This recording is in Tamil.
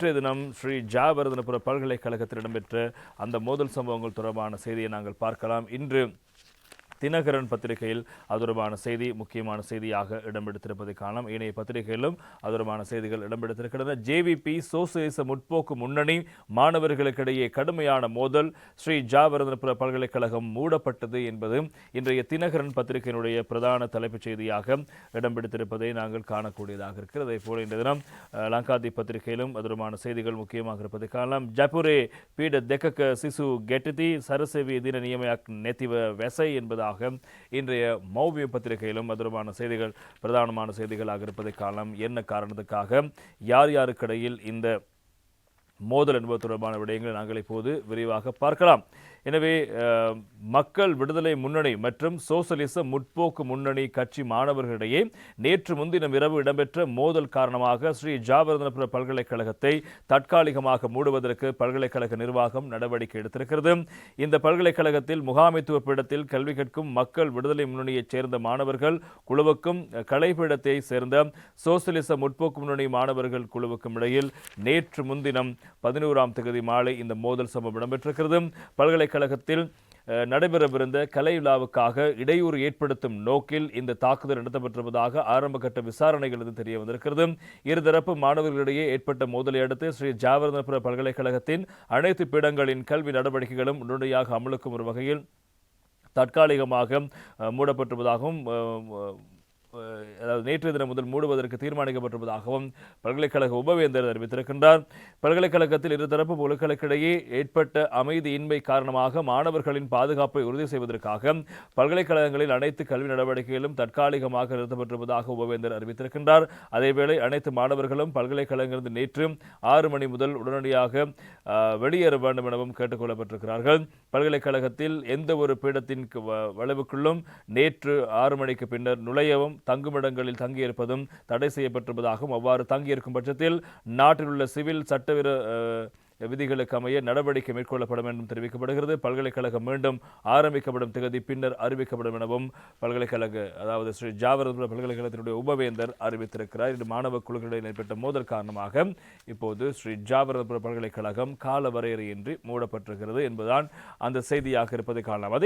நேற்றைய தினம் ஸ்ரீ ஜாவர்தனபுர பல்கலைக்கழகத்தில் இடம்பெற்ற அந்த மோதல் சம்பவங்கள் தொடர்பான செய்தியை நாங்கள் பார்க்கலாம். இன்று தினகரன் பத்திரிகையில் அது தொடர்பான செய்தி முக்கியமான செய்தியாக இடம்பெடுத்திருப்பதை காணலாம். ஏனைய பத்திரிகைகளிலும் அது தொடர்பான செய்திகள் இடம்பெடுத்திருக்கின்றன. ஜேவிபி சோசியலிச முற்போக்கு முன்னணி மாணவர்களுக்கிடையே கடுமையான மோதல். ஸ்ரீ ஜாவர்தனபுர பல்கலைக்கழகம் மூடப்பட்டது என்பது இன்றைய தினகரன் பத்திரிகையினுடைய பிரதான தலைப்புச் செய்தியாக இடம்பெடுத்திருப்பதை நாங்கள் காணக்கூடியதாக இருக்கிறது. அதே போல இன்றைய தினம் லங்காதி பத்திரிகையிலும் அது தொடர்பான செய்திகள் முக்கியமாக இருப்பதை காணலாம். ஜப்புரே பீட தெக்கக்க சிசு கெட்டதி சரசேவி தின நியமයක් நெத்திவ வெசை என்பதாக இன்றைய மௌவிய பத்திரிகையிலும் தொடர்பான செய்திகள் பிரதானமான செய்திகளாக இருப்பதை காலம் என்ன காரணத்துக்காக? யார் யாருக்கிடையில் இந்த மோதல் என்பது தொடர்பான விடயங்களை நாங்கள் இப்போது விரிவாக பார்க்கலாம். எனவே மக்கள் விடுதலை முன்னணி மற்றும் சோசலிச முற்போக்கு முன்னணி கட்சி மாணவர்களிடையே நேற்று முன்தினம் இரவு இடம்பெற்ற மோதல் காரணமாக ஸ்ரீ ஜாவர்தனபுர பல்கலைக்கழகத்தை தற்காலிகமாக மூடுவதற்கு பல்கலைக்கழக நிர்வாகம் நடவடிக்கை எடுத்திருக்கிறது. இந்த பல்கலைக்கழகத்தில் முகாமைத்துவ பீடத்தில் கல்வி கற்கும் மக்கள் விடுதலை முன்னணியைச் சேர்ந்த மாணவர்கள் குழுவுக்கும் கலைப்பீடத்தை சேர்ந்த சோசலிச முற்போக்கு முன்னணி மாணவர்கள் குழுவுக்கும் இடையில் நேற்று முன்தினம் பதினோராம் தேதி மாலை இந்த மோதல் சம்பவம் இடம்பெற்றிருக்கிறது. பல்கலைக்கழகத்தில் நடைபெறவிருந்த கலை விழாவுக்காக இடையூறு ஏற்படுத்தும் நோக்கில் இந்த தாக்குதல் நடத்தப்பட்டிருப்பதாக ஆரம்பகட்ட விசாரணைகளிலிருந்து தெரிய வந்திருக்கிறது. இருதரப்பு மாணவர்களிடையே ஏற்பட்ட மோதலை அடுத்து ஸ்ரீ ஜாவர்தனபுர பல்கலைக்கழகத்தின் அனைத்து பீடங்களின் கல்வி நடவடிக்கைகளும் உடனடியாக அமலுக்கும் ஒரு வகையில் தற்காலிகமாக மூடப்பட்டுள்ளதாகவும் அதாவது நேற்றைய தினம் முதல் மூடுவதற்கு தீர்மானிக்கப்பட்டிருப்பதாகவும் பல்கலைக்கழக உபவேந்தர் அறிவித்திருக்கின்றார் பல்கலைக்கழகத்தில் இருதரப்பு குழுக்களுக்கிடையே ஏற்பட்ட அமைதியின்மை காரணமாக மாணவர்களின் பாதுகாப்பை உறுதி செய்வதற்காக பல்கலைக்கழகங்களில் அனைத்து கல்வி நடவடிக்கைகளும் தற்காலிகமாக நிறுத்தப்பட்டிருப்பதாக உபவேந்தர் அறிவித்திருக்கின்றார். அதேவேளை அனைத்து மாணவர்களும் பல்கலைக்கழகங்களிலிருந்து நேற்று ஆறு மணி முதல் உடனடியாக வெளியேற வேண்டும் எனவும் கேட்டுக்கொள்ளப்பட்டிருக்கிறார்கள். பல்கலைக்கழகத்தில் எந்த ஒரு பீடத்தின் வ- வளைவுக்குள்ளும் நேற்று ஆறு மணிக்கு பின்னர் நுழையவும் தங்குமிடங்களில் தங்கியிருப்பதும் தடை செய்யப்பட்டிருப்பதாகவும் அவ்வாறு தங்கியிருக்கும் பட்சத்தில் நாட்டில் உள்ள சிவில் சட்டவிர விதிகளுக்கு அமைய நடவடிக்கை மேற்கொள்ளப்படும் என்றும் தெரிவிக்கப்படுகிறது. பல்கலைக்கழகம் மீண்டும் ஆரம்பிக்கப்படும் திகதி பின்னர் அறிவிக்கப்படும் எனவும் பல்கலைக்கழக அதாவது ஸ்ரீ ஜாவரபுர பல்கலைக்கழகத்தினுடைய உபவேந்தர் அறிவித்திருக்கிறார். இது மாணவ குழுக்களிடையே ஏற்பட்ட மோதல் காரணமாக இப்போது ஸ்ரீ ஜாவரத்புர பல்கலைக்கழகம் கால வரையறையின்றி மூடப்பட்டிருக்கிறது என்பதுதான் அந்த செய்தியாக இருப்பது காரணம்